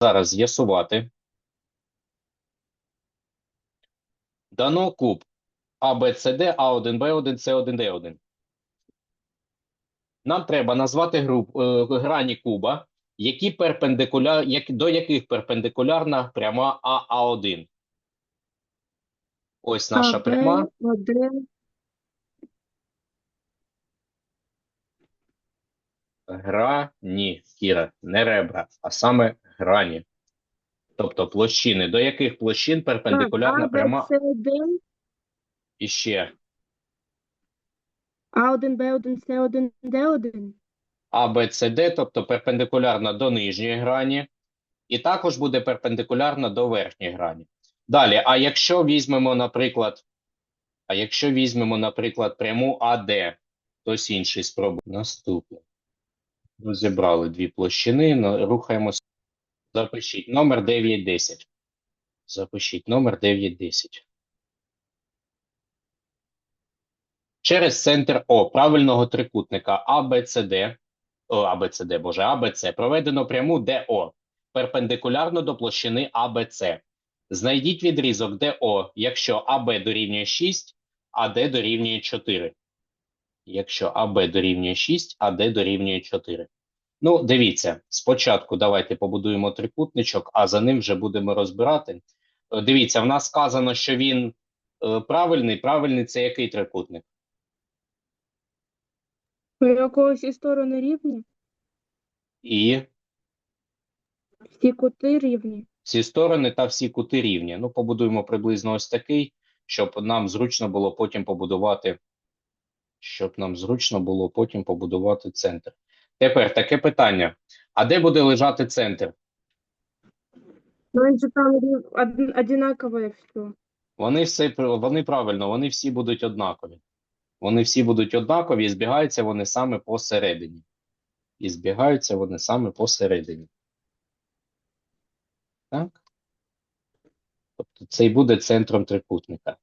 зараз з'ясувати. Дано куб ABCD, A1, B1, C1, D1. Нам треба назвати груп, е, грані куба, які перпендикуляр, як, до яких перпендикулярна пряма АА1. Ось наша пряма. Один. Грані, Кіра, не ребра, а саме грані. Тобто площини. До яких площин перпендикулярна пряма Б, С, 1, і ще А1, Б1, С1, Д1. А, Б, С, Д, тобто перпендикулярна до нижньої грані, і також буде перпендикулярна до верхньої грані. Далі, а якщо візьмемо, наприклад, а якщо візьмемо, наприклад, пряму АД, хтось інший спробує. Наступне. Розібрали дві площини, рухаємося. Запишіть номер 910. Запишіть номер 910. Через центр О правильного трикутника о, ABCD, боже, ABC, проведено пряму ДО перпендикулярно до площини ABC. Знайдіть відрізок ДО, якщо АБ дорівнює 6, АД дорівнює 4. Якщо АБ дорівнює 6, АД дорівнює 4. Ну, дивіться, спочатку давайте побудуємо трикутничок, а за ним вже будемо розбирати. Е, Дивіться, в нас сказано, що він е, правильний. Правильний це який трикутник? Якогось і сторони рівні, І всі кути рівні. всі сторони та всі кути рівні. Ну, побудуємо приблизно ось такий, щоб нам зручно було потім побудувати, щоб нам зручно було потім побудувати центр. Тепер таке питання: а де буде лежати центр? Ну, він же там од- одинакове все. Вони все вони правильно, вони всі будуть однакові. Вони всі будуть однакові, і збігаються вони саме посередині. І збігаються вони саме посередині. Так? Тобто це і буде центром трикутника.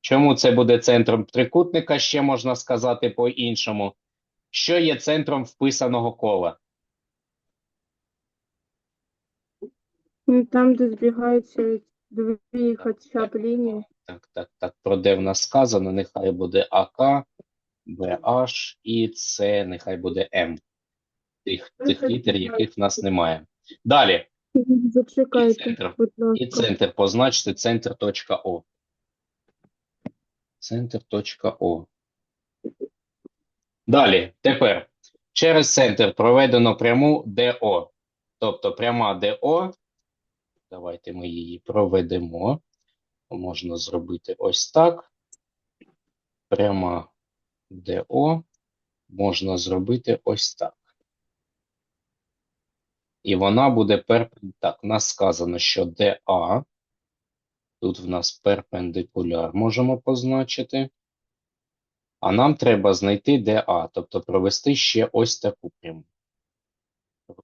Чому це буде центром трикутника? Ще можна сказати по-іншому. Що є центром вписаного кола? Ну, Там, де збігаються дві хоча б лінії. Так, так, так. Про де в нас сказано, нехай буде АК, БH і С, нехай буде М. Тих, тих літер, яких в нас немає. Далі. І Зачекайте, центр. будь І центр позначте центр точка О. Центр точка О. Далі, тепер через центр проведено пряму ДО. Тобто пряма ДО. Давайте ми її проведемо. Можна зробити ось так. Пряма ДО можна зробити ось так. І вона буде перп... Так, у нас сказано, що ДА. Тут в нас перпендикуляр можемо позначити. А нам треба знайти ДА, тобто провести ще ось таку пряму.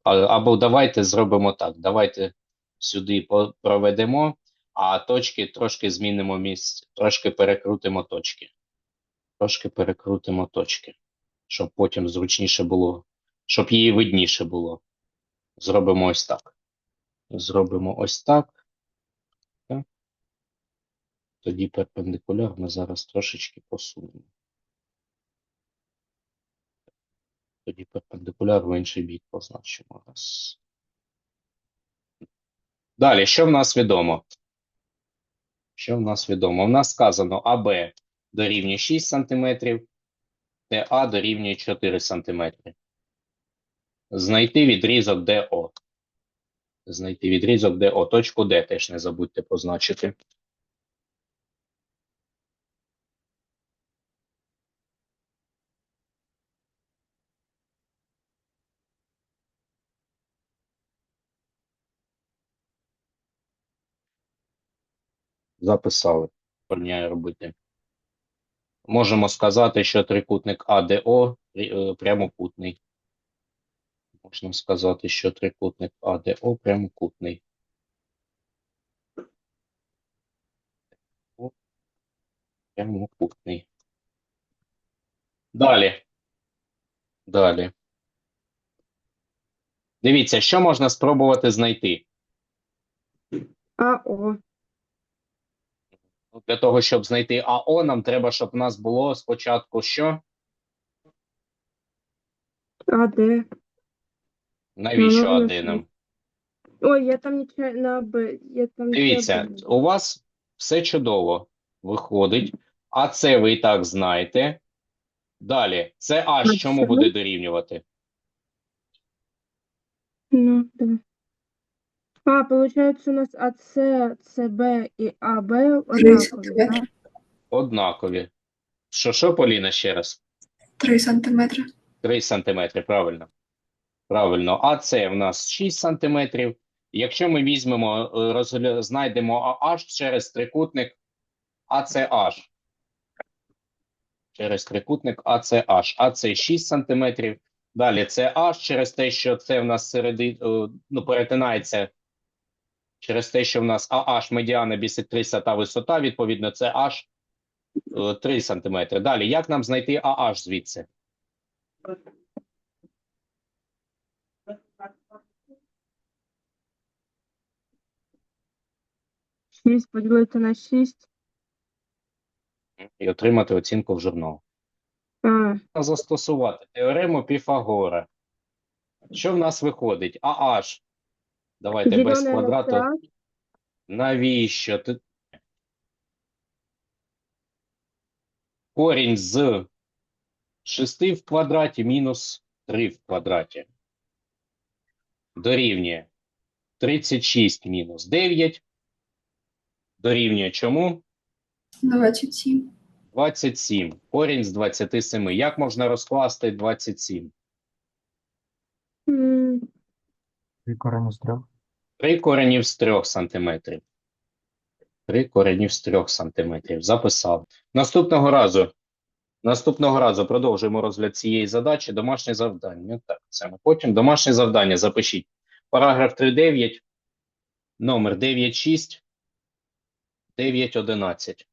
Або давайте зробимо так. Давайте сюди проведемо, а точки трошки змінимо місце, трошки перекрутимо точки. Трошки перекрутимо точки, щоб потім зручніше було, щоб її видніше було. Зробимо ось так. Зробимо ось так. Так. Тоді перпендикуляр ми зараз трошечки посунемо. Тоді перпендикуляр в інший бік позначимо. Раз. Далі, що в нас відомо? Що в нас відомо? У нас сказано АБ дорівнює 6 см, ТА дорівнює 4 см. Знайти відрізок ДО. Знайти відрізок ДО. Точку Д теж не забудьте позначити. Записали. Порівняю робити. Можемо сказати, що трикутник АДО е, прямокутний. Можна сказати, що трикутник АДО прямокутний. Прямокутний. Далі. Далі. Дивіться, що можна спробувати знайти. АО. Для того, щоб знайти АО, нам треба, щоб у нас було спочатку що? АД. Навіщо Ну, ну, АД нам? Ой, я там нечаянно на Б. Я там Дивіться, у вас все чудово виходить, а це ви і так знаєте. Далі, це H А чому буде дорівнювати? Ну, да. А, получается у нас АС, СБ и АБ да? Однакові. Що, що, Поліна, ще раз? 3 сантиметри. 3 сантиметри, правильно. Правильно. А це в нас 6 сантиметрів. Якщо ми візьмемо, е, розгля... знайдемо AH через трикутник ACH. Через трикутник ACH. А 6 сантиметрів. Далі це H через те, що це в нас середи... е, ну, перетинається через те, що в нас AH медіана бісектриса та висота, відповідно, це H 3 сантиметри. Далі, як нам знайти AH звідси? Шість поділити на шість. і отримати оцінку в журнал. А, Застосувати теорему Піфагора. Що в нас виходить? AH. Давайте без квадрату. Навіщо? Ти... Корінь з 6 в квадраті мінус 3 в квадраті. Дорівнює 36 мінус 9. Дорівнює чому? 27. 27. Корінь з 27. Як можна розкласти 27? 3 корені з 3. 3 коренів з 3 сантиметрів. 3 коренів з 3 сантиметрів. Записав. Наступного разу. Наступного разу продовжуємо розгляд цієї задачі. Домашнє завдання. Так, це ми потім. Домашнє завдання запишіть. Параграф 3.9, номер 9.6, 9.11.